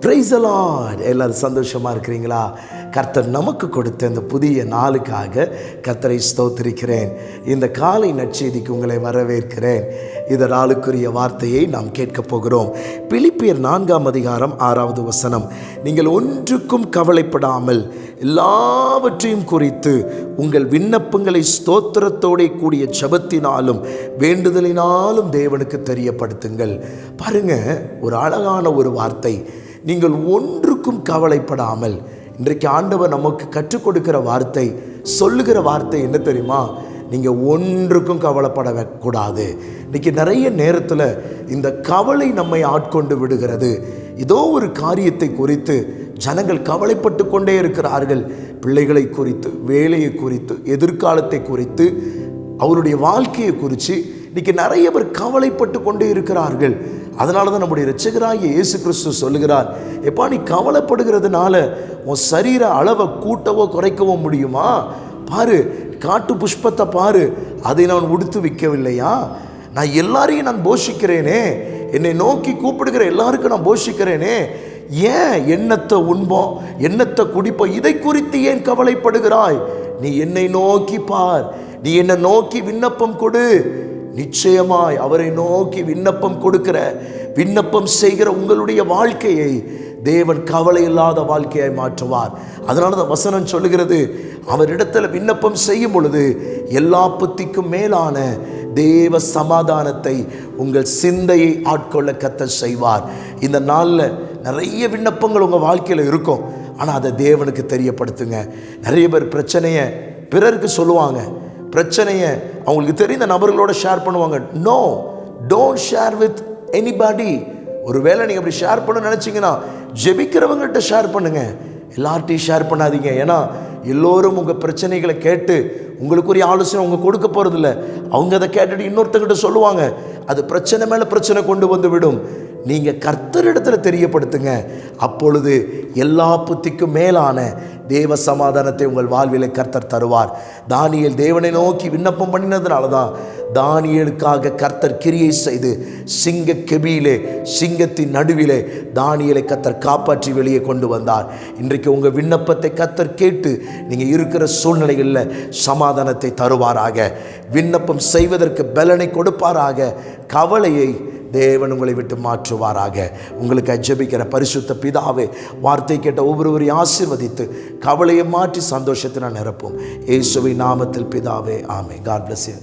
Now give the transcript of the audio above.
Price Lord சந்தோஷமாக இருக்கிறீங்களா? கர்த்தர் நமக்கு கொடுத்த இந்த புதிய நாளுக்காக கர்த்தரை ஸ்தோத்திரிக்கிறேன். இந்த காலை நற்செய்திக்கு உங்களை வரவேற்கிறேன். இந்த நாளுக்குரிய வார்த்தையை நாம் கேட்கப் போகிறோம். பிலிப்பியர் நான்காம் அதிகாரம் ஆறாவது வசனம். நீங்கள் ஒன்றுக்கும் கவலைப்படாமல் எல்லாவற்றையும் குறித்து உங்கள் விண்ணப்பங்களை ஸ்தோத்திரத்தோടെ கூடிய ஜபத்தினாலும் வேண்டுதலினாலும் தேவனுக்கு தெரியப்படுத்துங்கள். பாருங்க ஒரு அழகான ஒரு வார்த்தை. நீங்கள் ஒன்றுக்கும் கவலைப்படாமல் இன்றைக்கு ஆண்டவர் நமக்கு கற்றுக் கொடுக்கிற வார்த்தை சொல்லுகிற வார்த்தை என்ன தெரியுமா? நீங்கள் ஒன்றுக்கும் கவலைப்பட கூடாது இன்றைக்கி நிறைய நேரத்தில் இந்த கவலை நம்மை ஆட்கொண்டு விடுகிறது. ஏதோ ஒரு காரியத்தை குறித்து ஜனங்கள் கவலைப்பட்டு கொண்டே இருக்கிறார்கள். பிள்ளைகளை குறித்து வேலையை குறித்து எதிர்காலத்தை குறித்து அவருடைய வாழ்க்கையை குறித்து இன்றைக்கி நிறைய பேர் கவலைப்பட்டு கொண்டே இருக்கிறார்கள். அதனால தான் நம்முடைய ரட்சகராகிய இயேசு கிறிஸ்து சொல்லுகிறார் எப்பா நீ கவலைப்படுகிறதுனால உன் சரீர அளவை கூட்டவோ குறைக்கவோ முடியுமா? பாரு காட்டு புஷ்பத்தை பாரு அதை நான் உடுத்து விற்கவில்லையா? நான் எல்லாரையும் நான் போஷிக்கிறேனே. என்னை நோக்கி கூப்பிடுகிற எல்லாருக்கும் நான் போஷிக்கிறேனே. ஏன் எண்ணத்தை உண்போம் எண்ணத்தை குடிப்போம்? இதை குறித்து ஏன் கவலைப்படுகிறாய்? நீ என்னை நோக்கி பார் நீ என்னை நோக்கி விண்ணப்பம் கொடு. நிச்சயமாய் அவரை நோக்கி விண்ணப்பம் கொடுக்கிற விண்ணப்பம் செய்கிற உங்களுடைய வாழ்க்கையை தேவன் கவலை இல்லாத வாழ்க்கையை மாற்றுவார். அதனால தான் வசனம் சொல்லுகிறது அவரிடத்தில் விண்ணப்பம் செய்யும் பொழுது எல்லா புத்திக்கும் மேலான தேவ சமாதானத்தை உங்கள் சிந்தையை ஆட்கொள்ள கத்த செய்வார். இந்த நாளில் நிறைய விண்ணப்பங்கள் உங்கள் வாழ்க்கையில் இருக்கும். ஆனால் அதை தேவனுக்கு தெரியப்படுத்துங்க. நிறைய பேர் பிரச்சனையை பிறருக்கு சொல்லுவாங்க. பிரச்சனையை அவங்களுக்கு தெரிந்த நபர்களோட ஷேர் பண்ணுவாங்க. No don't share with anybody ஒருவேளை நீங்கள் அப்படி ஷேர் பண்ண நினச்சிங்கன்னா ஜெபிக்கிறவங்ககிட்ட ஷேர் பண்ணுங்கள் எல்லார்ட்டையும் ஷேர் பண்ணாதீங்க. ஏன்னா எல்லோரும் உங்கள் பிரச்சனைகளை கேட்டு உங்களுக்குரிய ஆலோசனை அவங்க கொடுக்க போகிறதில்ல அவங்க அதை கேட்டுட்டு இன்னொருத்தங்கிட்ட சொல்லுவாங்க. அது பிரச்சனை மேலே பிரச்சனை கொண்டு வந்து விடும். நீங்கள் கர்த்தரிடத்தில் தெரியப்படுத்துங்க. அப்பொழுது எல்லா புத்திக்கும் மேலான தேவ சமாதானத்தை உங்கள் வாழ்வில் கர்த்தர் தருவார். தானியல் தேவனை நோக்கி விண்ணப்பம் பண்ணினதுனால தான் தானியலுக்காக கர்த்தர் கிரியை செய்து சிங்க கெபியிலே சிங்கத்தின் நடுவிலே தானியலை கர்த்தர் காப்பாற்றி வெளியே கொண்டு வந்தார். இன்றைக்கு உங்கள் விண்ணப்பத்தை கர்த்தர் கேட்டு நீங்கள் இருக்கிற சூழ்நிலைகளில் சமாதானத்தை தருவாராக. விண்ணப்பம் செய்வதற்கு பலனை கொடுப்பாராக. கவலையை தேவன் உங்களை விட்டு மாற்றுவாராக. உங்களுக்கு அஜபிக்கிற பரிசுத்த பிதாவே வார்த்தை கேட்ட ஒவ்வொருவரையும் ஆசிர்வதித்து கவலையை மாற்றி சந்தோஷத்தை நான் நிரப்பும். இயேசுவை நாமத்தில் பிதாவே ஆமே காட் பிளஸ் யூ